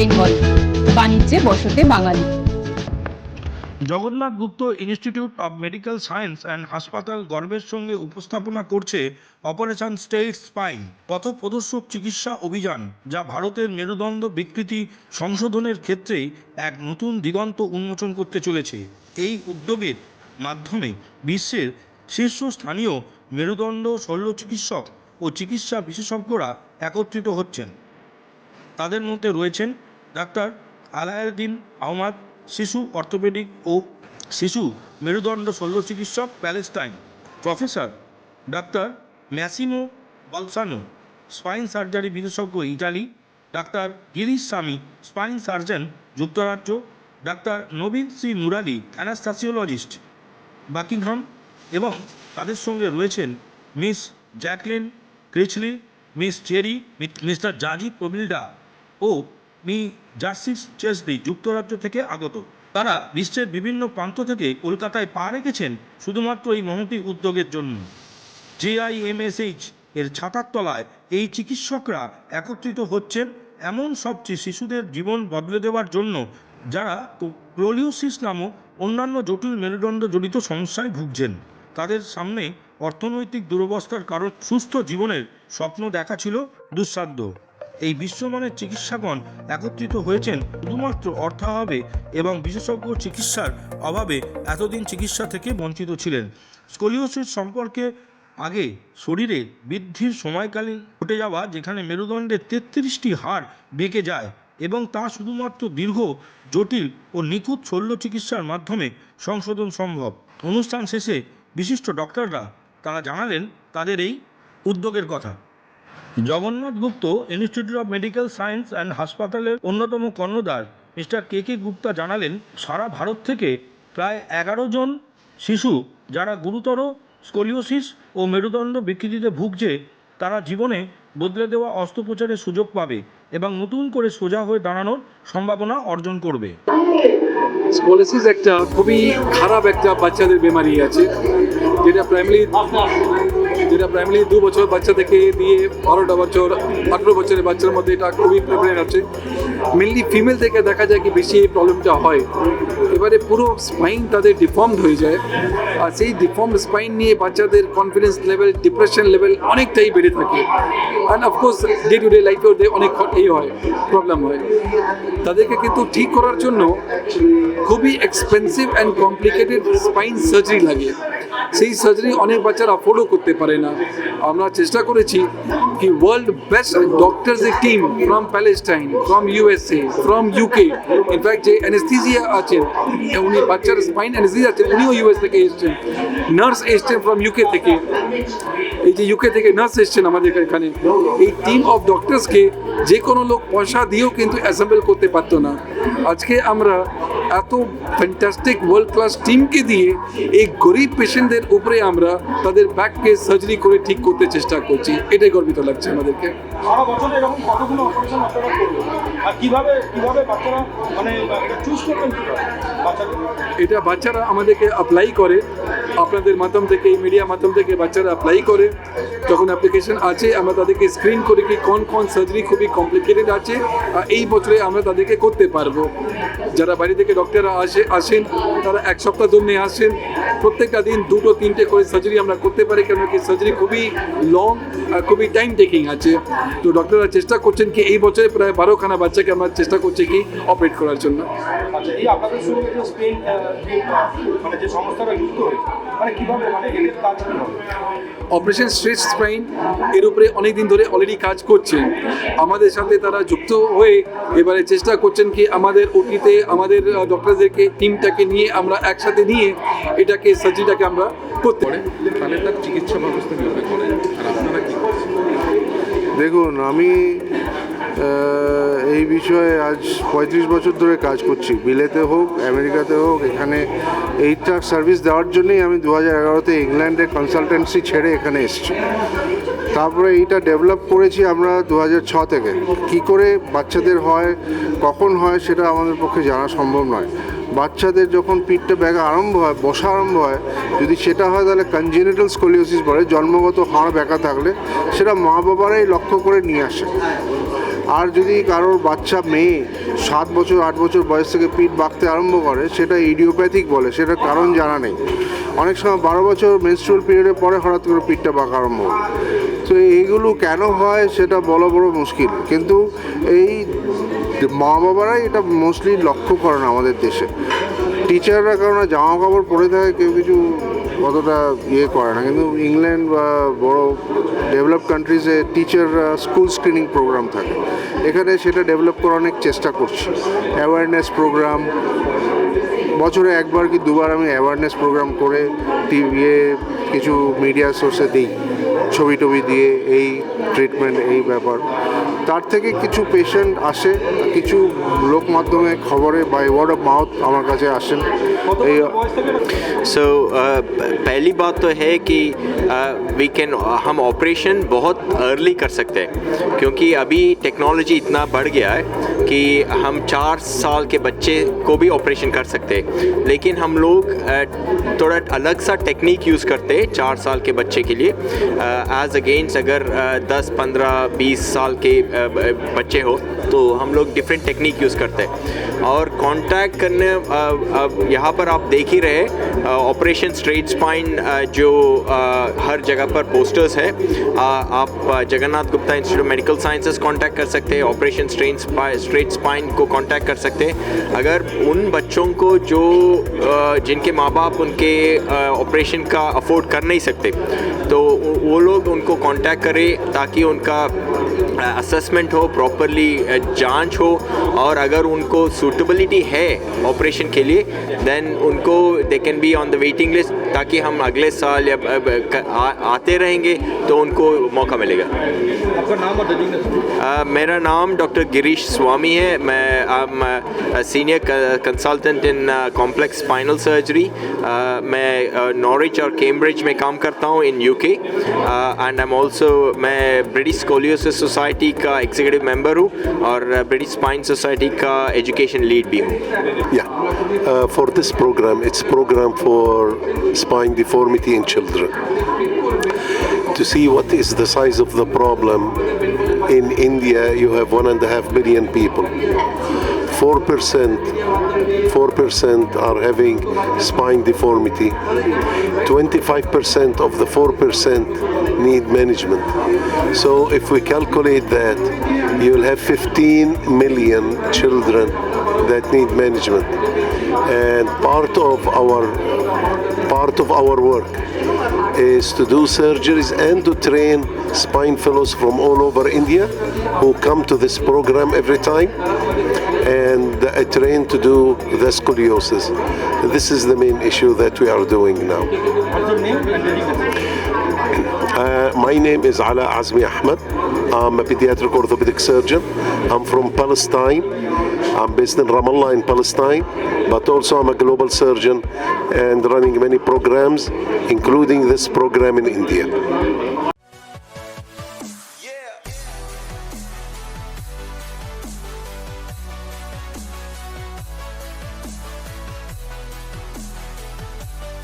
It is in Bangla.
বেঙ্গল, বাণিজ্যে বসতে বাঙালি। Jagannath Gupta institute of medical science and হাসপাতাল গর্বের সঙ্গে উপস্থাপনা করছে অপারেশন স্টেট স্পাইন, পথপ্রদর্শক চিকিৎসা অভিযান, যা ভারতের মেরুদণ্ড বিকৃতি সংশোধনের ক্ষেত্রে এক নতুন দিগন্ত উন্মোচন করতে চলেছে। এই উদ্যোগের মাধ্যমে বিশ্বের শীর্ষস্থানীয় মেরুদণ্ড শল্য চিকিৎসক ও চিকিৎসা বিশেষজ্ঞরা একত্রিত হচ্ছেন। তাদের মধ্যে রয়েছেন ডাক্তার আলাউদ্দিন আহমাদ, শিশু অর্থোপেডিক ও শিশু মেরুদণ্ড শল্য চিকিৎসক Palestine. Professor doctor Massimo Balsano, spine surgery বিশেষজ্ঞ Italy doctor Girish Swami, spine surgeon, যুক্তরাজ্য। ডাক্তার নবীন সি মুরালি, অ্যানাস্থাসিওলজিস্ট, বাকিংহাম এবং তাদের সঙ্গে রয়েছেন Miss Jacqueline Critchley, Miss Cherry mister জাজি প্রমিল্ডা ও মি জার্সিস চেসলি যুক্তরাজ্য থেকে আগত। তারা বিশ্বের বিভিন্ন প্রান্ত থেকে কলকাতায় পা রেখেছেন শুধুমাত্র এই মহতি উদ্যোগের জন্য। জেআইএমএসএইচ এর ছাতার তলায় এই চিকিৎসকরা একত্রিত হচ্ছেন এমন সব চি- শিশুদের জীবন বদলে দেওয়ার জন্য, যারা ক্রোলিওসিস নামক অন্যান্য জটিল মেরুদণ্ড জড়িত সমস্যায় ভুগছেন। তাদের সামনে অর্থনৈতিক দুরবস্থার কারণ সুস্থ জীবনের স্বপ্ন দেখা ছিল দুঃসাধ্য। এই বিশ্বমানের চিকিৎসাগণ একত্রিত হয়েছেন শুধুমাত্র অর্থাভাবে এবং বিশেষজ্ঞ চিকিৎসার অভাবে এতদিন চিকিৎসা থেকে বঞ্চিত ছিলেন। স্কোলিওসিস সম্পর্কে আগে শরীরে বৃদ্ধির সময়কালীন ঘটে যাওয়া, যেখানে মেরুদণ্ডের তেত্রিশটি হাড় বেঁকে যায় এবং তা শুধুমাত্র দীর্ঘ, জটিল ও নিখুঁত শল্য চিকিৎসার মাধ্যমে সংশোধন সম্ভব। অনুষ্ঠান শেষে বিশিষ্ট ডক্টররা তারা জানালেন তাদের এই উদ্যোগের কথা। Jagannath Gupta institute of medical science and হাসপাতালের অন্যতম কর্ণধার, মিস্টার কে কে গুপ্তা জানালেন, সারা ভারত থেকে প্রায় এগারো জন শিশু যারা গুরুতর স্কোলিওসিস ও মেরুদণ্ড বিকৃতিতে ভুগছে, তারা জীবনে বদলে দেওয়া অস্ত্রোপচারের সুযোগ পাবে এবং নতুন করে সোজা হয়ে দাঁড়ানোর সম্ভাবনা অর্জন করবে। একটা খুবই খারাপ একটা বাচ্চাদের বেমারি আছে, যেটা প্রাইমারি যেটা প্রাইমারি দু বছর বাচ্চা থেকে দিয়ে বারোটা বছর, আঠেরো বছরের বাচ্চার মধ্যে এটা খুবই প্রেফারেন্ট আছে। মেনলি ফিমেল থেকে দেখা যায় কি বেশি এই প্রবলেমটা হয়। এবারে পুরো স্পাইন তাদের ডিফর্মড হয়ে যায়। আর সেই ডিফর্ম স্পাইন নিয়ে বাচ্চাদের কনফিডেন্স লেভেল ডিপ্রেশন লেভেল অনেকটাই বেড়ে থাকে। And of course day to day লাইফে ওদের অনেক এই হয় প্রবলেম হয়। তাদেরকে কিন্তু ঠিক করার জন্য খুবই expensive and complicated spine surgery লাগে। সেই সার্জারি অনেক বাচ্চারা অ্যাফোর্ডও করতে পারে না। আমরা চেষ্টা করেছি কি world best doctors a team from Palestine from USA from UK in fact যে অ্যানেস্থিজিয়া আছেন, উনি বাচ্চার স্পাইন অ্যানেস্থিজিয়া আছেন উনিও ইউএস থেকে এসছেন। নার্স এসছেন ফ্রম ইউকে থেকে। এই যে ইউকে থেকে নার্স এসছেন আমাদের এখানে। এই টিম অফ ডক্টরসকে যে কোনো লোক পয়সা দিয়েও কিন্তু অ্যাসেম্বল করতে পারতো না। আজকে আমরা এত ফ্যান্টাস্টিক ওয়ার্ল্ড ক্লাস টিমকে দিয়ে এই গরিব পেশেন্টদের উপরে আমরা তাদের ব্যাককে সার্জারি করে ঠিক করতে চেষ্টা করছি। এটাই গর্বিত লাগছে আমাদেরকে। সারা বছর এরকম কতগুলো অপারেশন আপনারা করবেন আর কীভাবে কীভাবে বাচ্চারা মানে এটা চুজ করবেন কীভাবে? এটা বাচ্চারা আমাদেরকে অ্যাপ্লাই করে। আপনাদের মাধ্যম থেকে এই মিডিয়া মাধ্যম থেকে বাচ্চারা অ্যাপ্লাই করে। যখন অ্যাপ্লিকেশন আছে আমরা তাদেরকে স্ক্রিন করে কি কোন কোন সার্জারি খুবই কমপ্লিকেটেড আছে আর এই বছরে আমরা তাদেরকে করতে পারব। যারা বাড়ি থেকে ডক্টররা আসে আসেন তারা এক সপ্তাহ জন্য আসেন প্রত্যেকটা দিন দুটো তিনটে করে সার্জারি আমরা করতে পারি কেন কি সার্জারি খুবই লং আর খুবই টাইম টেকিং আছে। তো ডক্টররা চেষ্টা করছেন কি এই বছরে প্রায় বারোখানা বাচ্চাকে আমরা চেষ্টা করছি কি অপারেট করার জন্য। আচ্ছা স্পেন আহ, মানে যে সংস্থাটা যুক্ত হয়েছে মানে কীভাবে মানে এদের কাজ অপারেশন স্ট্রেচ স্পাইন এর উপরে অনেক দিন ধরে অলরেডি কাজ করছেন আমাদের সাথে তারা যুক্ত হয়ে এবারে চেষ্টা করছেন কি আমাদের ওটিতে আমাদের ডক্টরদেরকে টিমটাকে নিয়ে আমরা একসাথে নিয়ে এটাকে সার্জারিটাকে আমরা করতে পারি। তাহলে তার চিকিৎসা ব্যবস্থা কীভাবে করেন? আর আপনারা কী দেখুন আমি এই বিষয়ে আজ পঁয়ত্রিশ বছর ধরে কাজ করছি। বিলেতে হোক, আমেরিকাতে হোক, এখানে এই ট্রাক সার্ভিস দেওয়ার জন্যই আমি দু হাজার এগারোতে ইংল্যান্ডে কনসালটেন্সি ছেড়ে এখানে এসেছি। তারপরে এইটা ডেভেলপ করেছি আমরা দু হাজার ছ থেকে। কি করে বাচ্চাদের হয়, কখন হয়, সেটা আমাদের পক্ষে জানা সম্ভব নয়। বাচ্চাদের যখন পিঠটা ব্যাগা আরম্ভ হয়, বসা আরম্ভ হয়, যদি সেটা হয় তাহলে কনজেনিটাল স্কোলিওসিস বলে, জন্মগত হাড় ব্যাকা থাকলে, সেটা মা বাবারাই লক্ষ্য করে নিয়ে আসে। আর যদি কারোর বাচ্চা, মেয়ে সাত বছর, আট বছর বয়স থেকে পিঠ বাঁকতে আরম্ভ করে, সেটা ইডিওপ্যাথিক বলে, সেটার কারণ জানা নেই। অনেক সময় বারো বছর মেনস্ট্রুয়াল পিরিয়ডে পরে হঠাৎ করে পিঠটা বাঁকা আরম্ভ হয়। তো এইগুলো কেন হয় সেটা বলা বড় মুশকিল। কিন্তু এই মা বাবারাই এটা মোস্টলি লক্ষ্য করে না আমাদের দেশে। টিচাররা কারণ জামা কাপড় পরে থাকে, কেউ কিছু অতটা ইয়ে করে না। কিন্তু ইংল্যান্ড বা বড় ডেভেলপ কান্ট্রিজে টিচাররা স্কুল স্ক্রিনিং প্রোগ্রাম থাকে। এখানে সেটা ডেভেলপ করার অনেক চেষ্টা করছি। অ্যাওয়ারনেস প্রোগ্রাম বছরে একবার কি দুবার আমি অ্যাওয়ারনেস প্রোগ্রাম করে টিভি কিছু মিডিয়া সোর্সে দিই, ছবি টবি দিয়ে এই ট্রিটমেন্ট এই ব্যাপার। তার থেকে কিছু পেশেন্ট আসে কিছু লোক মাধ্যমে খবরে বাই ওয়ার্ড অফ মাউথ আমার কাছে আসেন এই বয়স থেকে सो पहली बात तो है कि वी कैन हम ऑपरेशन बहुत अर्ली कर सकते हैं क्योंकि अभी टेक्नोलॉजी इतना बढ़ गया है कि हम चार साल के बच्चे को भी ऑपरेशन कर सकते हैं लेकिन हम लोग अ, थोड़ा अलग सा टेक्निक यूज़ करते हैं चार साल के बच्चे के लिए एज अगेंस्ट अगर दस पंद्रह बीस साल के अ, ब- बच्चे हो तो हम लोग डिफरेंट टेक्निक यूज़ करते हैं। और कांटेक्ट करने अब यहाँ पर आप देख ही रहे ऑपरेशन स्ट्रेट स्पाइन जो हर जगह पर पोस्टर्स है। आप Jagannath Gupta institute medical sciences contact कर सकते हैं ऑपरेशन स्ट्रेट स्ट्रेट स्पाइन को कांटेक्ट कर सकते हैं। अगर उन बच्चों को जो जिनके माँ बाप उनके ऑपरेशन का अफोर्ड कर नहीं सकते तो वो लोग उनको कांटेक्ट करें, ताकि उनका असेसमेंट हो प्रॉपरली जाँच हो और अगर उनको सूटेबिलिटी है ऑपरेशन के लिए देन उनको they can be on the waiting list ताकि हम अगले साल या आ, आते रहेंगे तो उनको मौका मिलेगा। आपका नाम और मेरा नाम डॉक्टर गिरीश स्वामी है। मैं senior consultant in complex spinal surgery मैं नॉरिच और कैम्ब्रिज में काम करता हूँ in UK and I am also मैं ब्रिटिश स्कोलियोसिस सोसाइटी का एग्जीक्यूटिव मेंबर हूँ और ब्रिटिश स्पाइन सोसाइटी का एजुकेशन लीड भी हूँ Yeah, uh, for this program, it's program for spine deformity in children. To see what is the size of the problem, in India you have one and a half billion people. Four percent, four percent are having spine deformity. Twenty-five percent of the four percent need management. So if we calculate that, you will have 15 million children that need management. And part of our part of our work is to do surgeries and to train spine fellows from all over India who come to this program every time and uh, train to do the scoliosis. This is the main issue that we are doing now. Uh, my name is Ala Azmi Ahmed. I'm a pediatric orthopedic surgeon. I'm from Palestine. I'm based in Ramallah in Palestine, but also I'm a global surgeon and running many programs, including this program in India.